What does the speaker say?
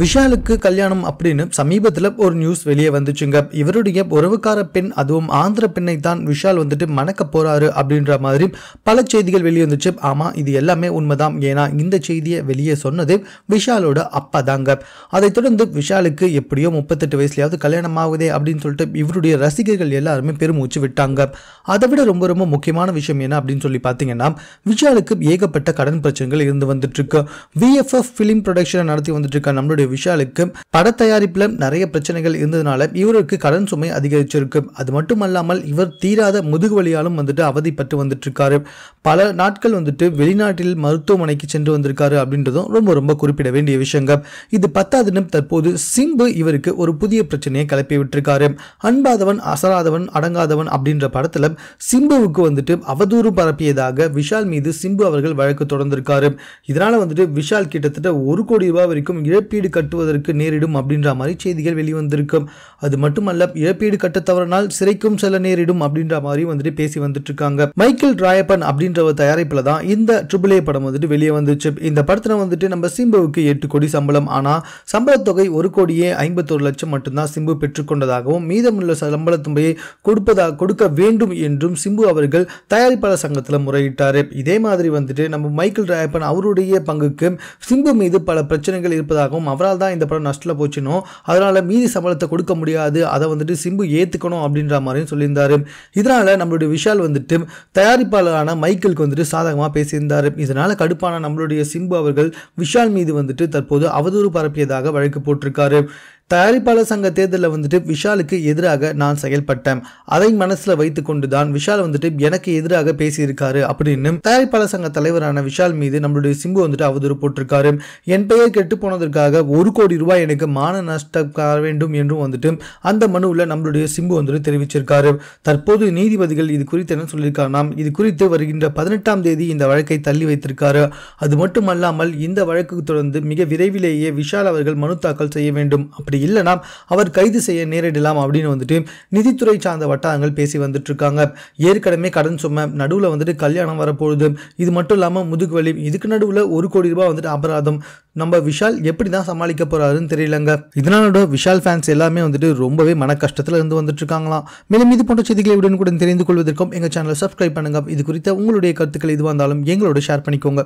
விஷாலுக்கு கல்யாணம் அப்படின்னு சமீபத்தில் ஒரு நியூஸ் வெளியே வந்துச்சுங்க. இவருடைய உறவுக்கார பெண் அதுவும் ஆந்திர பெண்ணை தான் விஷால் வந்துட்டு மணக்க போறாரு அப்படின்ற மாதிரி பல செய்திகள் வெளியே வந்துச்சு. ஆமா இது எல்லாமே உண்மைதான். ஏன்னா இந்த செய்தியை வெளியே சொன்னது விஷாலோட அப்பா தாங்க. அதைத் தொடர்ந்து விஷாலுக்கு எப்படியோ முப்பத்தெட்டு வயசுலயாவது கல்யாணம் ஆகுதே அப்படின்னு சொல்லிட்டு இவருடைய ரசிகர்கள் எல்லாருமே பெருமூச்சு விட்டாங்க. அதை விட ரொம்ப ரொம்ப முக்கியமான விஷயம் என்ன அப்படின்னு சொல்லி பார்த்தீங்கன்னா விஷாலுக்கு ஏகப்பட்ட கடன் பிரச்சனைகள் இருந்து வந்துட்டு இருக்கு. விஎஃப்எஃப் ஃபிலிம் ப்ரொடக்ஷனை நடத்தி வந்துட்டு இருக்க நம்மளுடைய விஷாலுக்கு பட தயாரிப்பில் நிறைய பிரச்சனைகள் இருந்ததுனால இவருக்கு கடன் சுமை அதிகரிச்சிருக்கு. அது மட்டுமல்லாமல் இவர் தீராத முதுகு வலியாலும் வந்துட்டு அவதிப்பட்டு வந்துட்டு இருக்காரு பல நாட்கள் வந்துட்டு வெளிநாட்டில் மருத்துவமனைக்கு சென்று வந்திருக்காரு அப்படின்றதும் ரொம்ப ரொம்ப குறிப்பிட வேண்டிய விஷயங்க. இது பத்தாதுன்னு தற்போது சிம்பு இவருக்கு ஒரு புதிய பிரச்சனையை கிளப்பி விட்டுருக்காரு. அன்பாதவன் அசராதவன் அடங்காதவன் அப்படின்ற படத்தில் சிம்புவுக்கு வந்துட்டு அவதூறு பரப்பியதாக விஷால் மீது சிம்பு அவர்கள் வழக்கு தொடர்ந்திருக்காரு. இதனால வந்துட்டு விஷால் கிட்டத்தட்ட ஒரு கோடி ரூபாய் வரைக்கும் இழப்பீடு கட்டுவதற்கு நேரிடும் அப்படின்ற மாதிரி செய்திகள் வெளிவந்திருக்கும். அது மட்டுமல்ல இழப்பீடு கட்ட தவறினால் சிறைக்கும் செல்ல நேரிடும் அப்படின்ற மாதிரி வந்துட்டு பேசி வந்துட்டு இருக்காங்க மைக்கேல் ராயப்பன் அப்படின்ற ஒரு தயாரிப்புல தான் இந்த ட்ரிபிள் ஏ படம் வந்துட்டு வெளியே வந்துச்சு. இந்த படத்துல வந்துட்டு நம்ம சிம்புவுக்கு எட்டு கோடி சம்பளம். ஆனா சம்பள தொகை ஒரு கோடியே ஐம்பத்தொரு லட்சம் மட்டும்தான் சிம்பு பெற்றுக்கொண்டதாகவும் மீதமுள்ள சம்பள தொகையை கொடுப்பதா கொடுக்க வேண்டும் என்றும் சிம்பு அவர்கள் தயாரிப்பாளர் சங்கத்தில் முறையிட்டார். இதே மாதிரி வந்துட்டு நம்ம மைக்கேல் ராயப்பன் அவருடைய பங்குக்கு சிம்பு மீது பல பிரச்சனைகள் இருப்பதாகவும் அவரால் தான் இந்த படம் நஷ்டில் போச்சுனோ அதனால மீதி சம்பளத்தை கொடுக்க முடியாது அதை வந்துட்டு சிம்பு ஏற்றுக்கணும் அப்படின்ற மாதிரியும் சொல்லியிருந்தாரு. இதனால நம்மளுடைய விஷால் வந்துட்டு தயாரிப்பாளரான மைக்கேலுக்கு வந்துட்டு சாதகமாக பேசியிருந்தார். இதனால கடுப்பான நம்மளுடைய சிம்பு அவர்கள் விஷால் மீது வந்துட்டு தற்போது அவதூறு பரப்பியதாக வழக்கு போட்டிருக்காரு. தயாரிப்பாளர் சங்க தேர்தலில் வந்துட்டு விஷாலுக்கு எதிராக நான் செயல்பட்டேன். அதை மனசில் வைத்து கொண்டு தான் விஷால் வந்துட்டு எனக்கு எதிராக பேசியிருக்காரு அப்படின்னு தயாரிப்பாளர் சங்க தலைவரான விஷால் மீது நம்மளுடைய சிம்பு வந்துட்டு அவதூறு போட்டிருக்காரு. என் பெயர் கெட்டு போனதற்காக ஒரு கோடி ரூபாய் எனக்கு மான நஷ்டம் தர வேண்டும் என்றும் வந்துட்டு அந்த மனுவில் நம்மளுடைய சிம்பு வந்துட்டு தெரிவிச்சிருக்காரு. தற்போது நீதிபதிகள் இது குறித்து என்ன சொல்லியிருக்காங்கன்னா இது குறித்து வருகின்ற பதினெட்டாம் தேதி இந்த வழக்கை தள்ளி வைத்திருக்காரு. அது மட்டுமல்லாமல் இந்த வழக்கு தொடர்ந்து மிக விரைவிலேயே விஷால் அவர்கள் மனு தாக்கல் செய்ய வேண்டும் அப்படி இல்லைனா அவர் கைது செய்ய நேரிடலாம் அப்படின்னு வந்துட்டு நிதித்துறை சார்ந்த வட்டாரங்கள் பேசி வந்துட்டு இருக்காங்க ஏற்கனவே கடன் சுமை நடுவில் வந்துட்டு கல்யாணம் வரப்போகுது. இது மட்டும் இல்லாமல் முதுகு வலி இதுக்கு நடுவில் ஒரு கோடி ரூபாய் வந்துட்டு அபராதம். நம்ம விஷால் எப்படி தான் சமாளிக்க போறாருன்னு தெரியலங்க. இதனால விஷால் ஃபேன்ஸ் எல்லாமே வந்துட்டு ரொம்பவே மன கஷ்டத்தில் இருந்து வந்துட்டு இருக்காங்களாம் மேலும் இது போன்ற செய்திகளை உடனுக்குடன் தெரிந்து கொள்வதற்கும் எங்கள் சேனலை சப்ஸ்கிரைப் பண்ணுங்க. இது குறித்த உங்களுடைய கருத்துக்கள் எதுவாக இருந்தாலும் எங்களோட ஷேர் பண்ணிக்கோங்க.